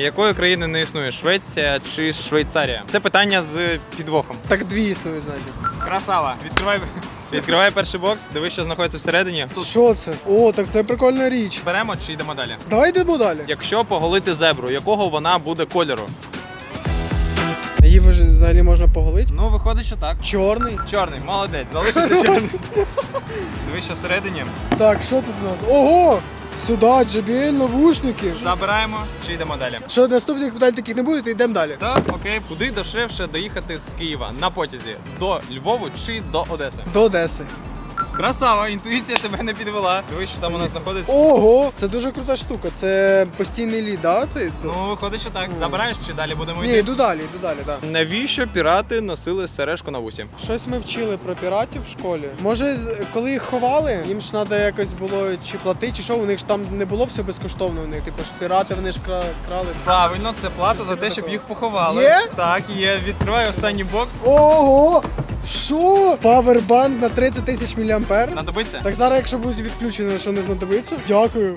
Якої країни не існує? Швеція чи Швейцарія? Це питання з підвохом. Так дві існують, значить. Красава. Відкривай, відкривай перший бокс, дивись, що знаходиться всередині. Що це? О, так це прикольна річ. беремо чи йдемо далі. Давай йдемо далі. Якщо поголити зебру, якого вона буде кольору? Її вже взагалі можна поголити. Ну, виходить, що так. Чорний. Чорний, молодець, залишити чорний. Дивись, що всередині. Так, що тут у нас? Ого! Сюди, JBL, навушники. Забираємо чи йдемо далі. Що наступних питань таких не буде, то йдемо далі. Так, окей, куди дешевше доїхати з Києва на потязі? До Львову чи до Одеси? До Одеси. Красава, інтуїція тебе не підвела. Дивись, що там у нас знаходиться. Ого! Це дуже крута штука. Це постійний лід, да? Це... Ну, виходить, що так. Забираєш чи далі будемо Ні, йти? йду далі, йду далі, так. Да. Навіщо пірати носили сережку на вусі? Щось ми вчили про піратів в школі. Може, з- коли їх ховали, їм ж треба якось було чи платити, чи що, у них ж там не було все безкоштовно. У них, типу ж пірати вони ж кра- крали. Правильно, це плата за те, щоб їх поховали. Є? Так, є. Відкривай останній бокс. Ого! Що? Павербанк на 30 тисяч мА? Знадобиться? Так зараз, якщо будуть відключені, що не знадобиться? Дякую.